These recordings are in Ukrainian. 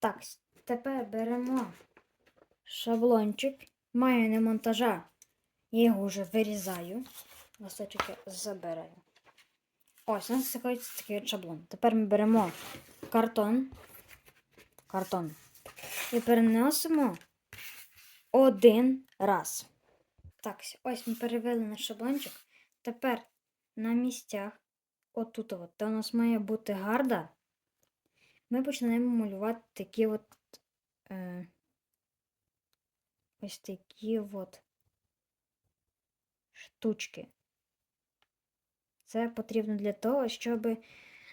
Так, тепер беремо шаблончик. Маю не монтажа. Я його вже вирізаю. Листочок забираю. Ось, у нас такий, такий шаблон. Тепер ми беремо картон. Картон. І переносимо один раз. Так, ось ми перевели наш шаблончик. Тепер на місцях, отут, от, де у нас має бути гарда, ми починаємо малювати такі от е, ось такі от штучки. Це потрібно для того, щоб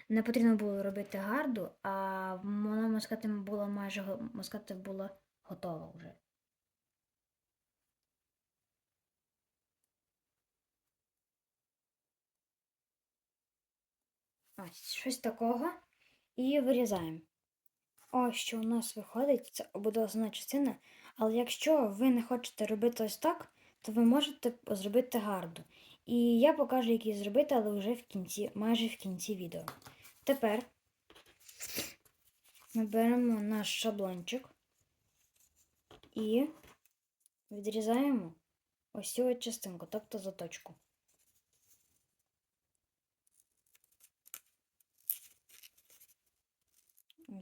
не потрібно було робити гарду, а вона можна сказати, була майже сказати, була готова вже. Ось щось такого. І вирізаємо. Ось що у нас виходить, це буде частина. Але якщо ви не хочете робити ось так, то ви можете зробити гарду. І я покажу, як її зробити, але вже в кінці, майже в кінці відео. Тепер ми беремо наш шаблончик і відрізаємо ось цю частинку, тобто заточку.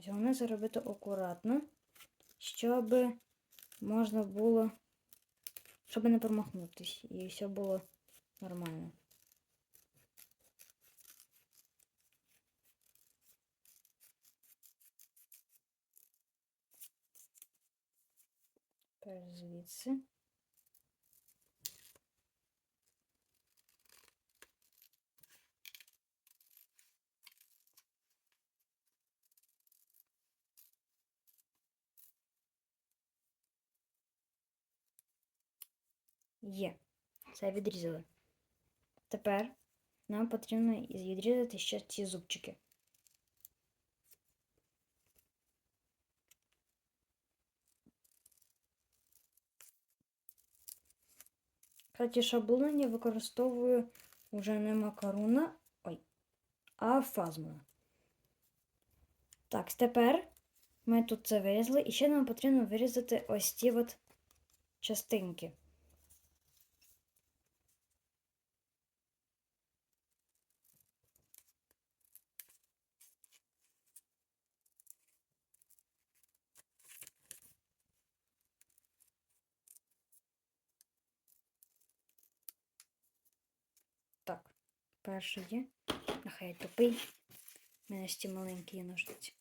Головне це робити акуратно, щоб можна було, щоб не промахнутись і все було нормально. Тепер звідси. Є. Це відрізали. Тепер нам потрібно відрізати ще ці зубчики. Кстати, шаблони я використовую вже не макаруна, ой, а фазму. Так, тепер ми тут це вирізали, і ще нам потрібно вирізати ось ці от частинки. Так, перший є. Нехай тупий. У мене ще маленькі є ножниці.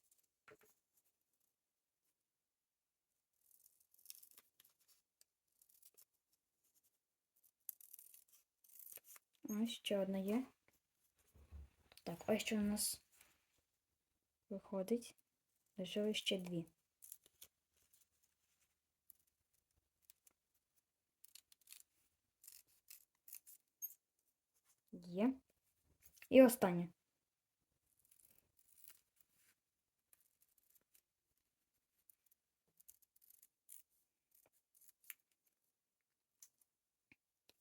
Ось ще одна є. Так, ось що у нас виходить. Лишилось ще дві. Є. І останнє.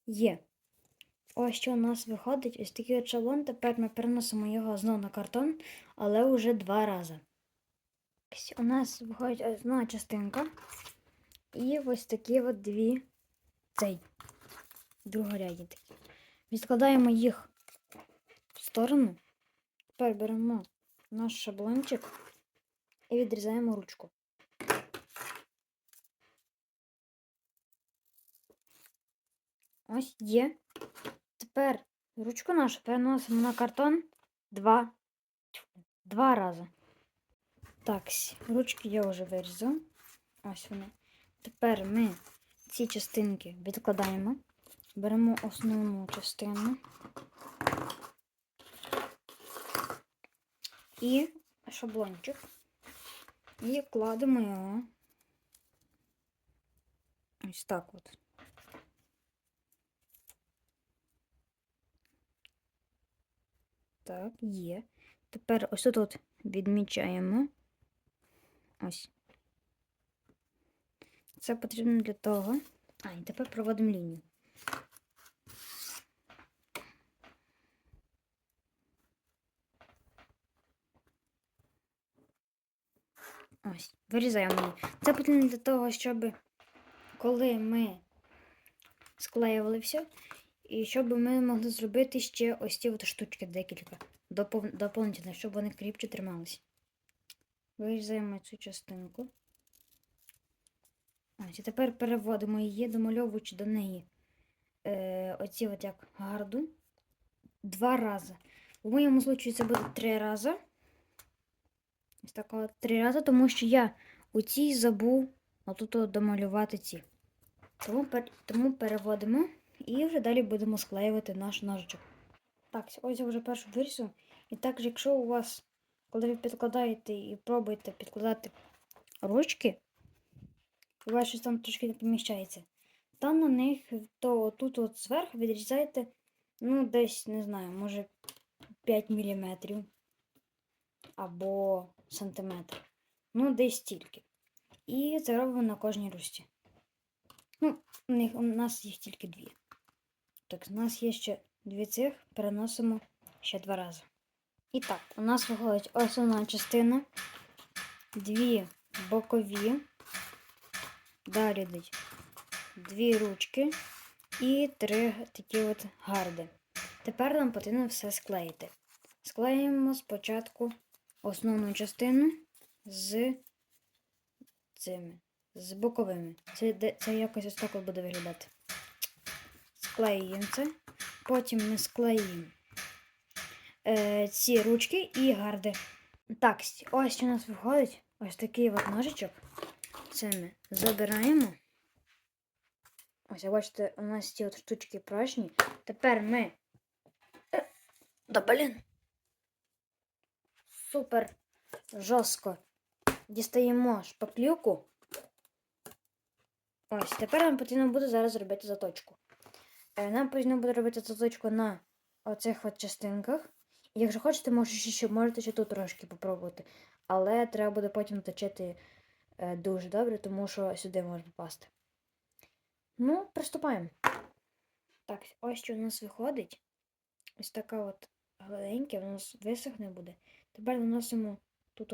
Є. Ось що у нас виходить. Ось такий от шаблон. Тепер ми переносимо його знову на картон, але вже два рази. У нас виходить одна частинка. І ось такі от дві цей другорядні такі. Відкладаємо їх сторону. Тепер беремо наш шаблончик і відрізаємо ручку. Ось є. Тепер ручку нашу переносимо на картон два, два рази. Так, ручки я вже вирізав. Ось вони. Тепер ми ці частинки відкладаємо. Беремо основну частину. І шаблончик. І кладемо його. Ось так от. Так, є. Тепер ось тут відмічаємо. Ось. Це потрібно для того. А, і тепер проводимо лінію. Ось, вирізаємо її. Це потрібно для того, щоб коли ми склеювали все, і щоб ми могли зробити ще ось ці от штучки декілька допов... доповнительно, щоб вони кріпче трималися. Вирізаємо цю частинку. Ось, і тепер переводимо її, домальовуючи до неї е, оці от як гарду два рази. У моєму случаї це буде три рази. Ось так от три рази, тому що я у цій забув отут домалювати ці. Тому, тому переводимо і вже далі будемо склеювати наш ножичок. Так, ось я вже першу вирісу. І також, якщо у вас, коли ви підкладаєте і пробуєте підкладати ручки, у вас щось там трошки не поміщається, то на них, то тут от зверху відрізаєте, ну, десь, не знаю, може 5 мм або сантиметр. Ну, десь стільки. І це робимо на кожній ручці. Ну, у, них, у нас їх тільки дві. Так, у нас є ще дві цих, переносимо ще два рази. І так, у нас виходить основна частина, дві бокові, далі йдуть дві ручки і три такі от гарди. Тепер нам потрібно все склеїти. Склеїмо спочатку основну частину з цими, з боковими. Це, це якось ось так буде виглядати. Склеюємо це. Потім ми склеїмо е, ці ручки і гарди. Так, ось у нас виходить. Ось такий от ножичок. Це ми забираємо. Ось, бачите, у нас ці от штучки прочні. Тепер ми. Е, Да блін. Супер жорстко дістаємо шпаклівку. Ось, тепер нам потрібно буде зараз зробити заточку. Е, Нам потрібно буде робити заточку на оцих от частинках. Якщо хочете, можете ще, можете ще тут трошки попробувати. Але треба буде потім точити е, дуже добре, тому що сюди може попасти. Ну, приступаємо. Так, ось що у нас виходить. Ось така от гладенька, воно висохне буде. Тепер наносимо тут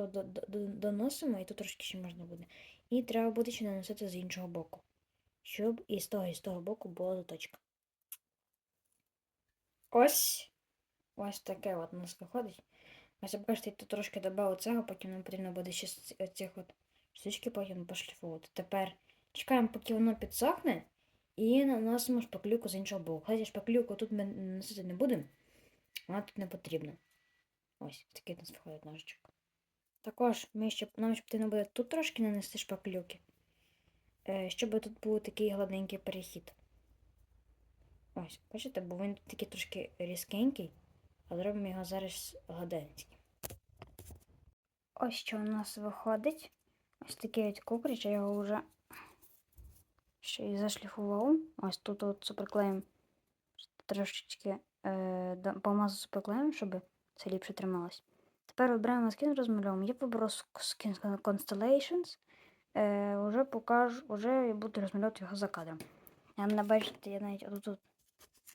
доносимо, і тут трошки ще можна буде. І треба буде ще наносити з іншого боку. Щоб і з того, і з того боку була заточка. Ось. Ось таке от у нас виходить. Ось бачите, тут трошки додав цього, потім нам потрібно буде ще оцих от штучки потім пошліфувати. Тепер чекаємо, поки воно підсохне, і наносимо шпаклюку з іншого боку. Хоча шпаклюку тут ми наносити не будемо, вона тут не потрібна. Ось такий у нас виходить ножичок. Також ми ще, нам ще потрібно буде тут трошки нанести шпаклюки, е, щоб тут був такий гладенький перехід. Ось, бачите, бо він такий трошки різкенький, а зробимо його зараз гладеньким. Ось що у нас виходить. Ось такий от кукріч, я його вже ще й зашліфував. Ось тут от суперклеєм трошечки е, помазав суперклеєм, щоб це ліпше трималось. Тепер обираємо скін, розмальовуємо. Я виберу скін Constellations. Е, уже покажу, уже я буду розмальовувати його за кадром. Я не бачите, я навіть отут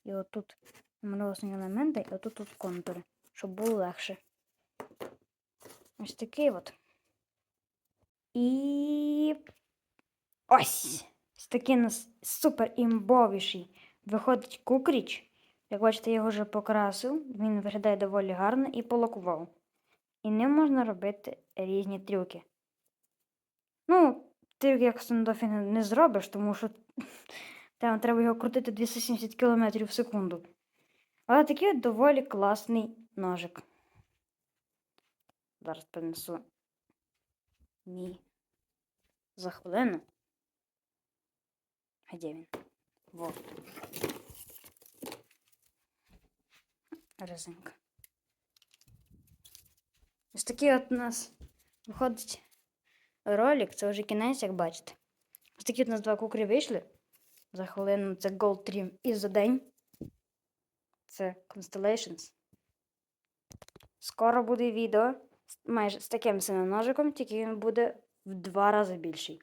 і отут намалював основні елементи, і отут тут контури, щоб було легше. Ось такий от. І ось. Ось такий у нас супер імбовіший виходить кукріч. Як бачите, я його вже покрасив. Він виглядає доволі гарно і полакував. І ним можна робити різні трюки. Ну, трюк як стендофі не, зробиш, тому що там треба його крутити 270 км в секунду. Але такий от доволі класний ножик. Зараз принесу мій за хвилину. А де він? Вот. Резинка. Ось такий от у нас виходить ролик. Це вже кінець, як бачите. Ось такі от у нас два кукрі вийшли. За хвилину це Gold Trim і за день. Це Constellations. Скоро буде відео майже з таким самим ножиком, тільки він буде в два рази більший.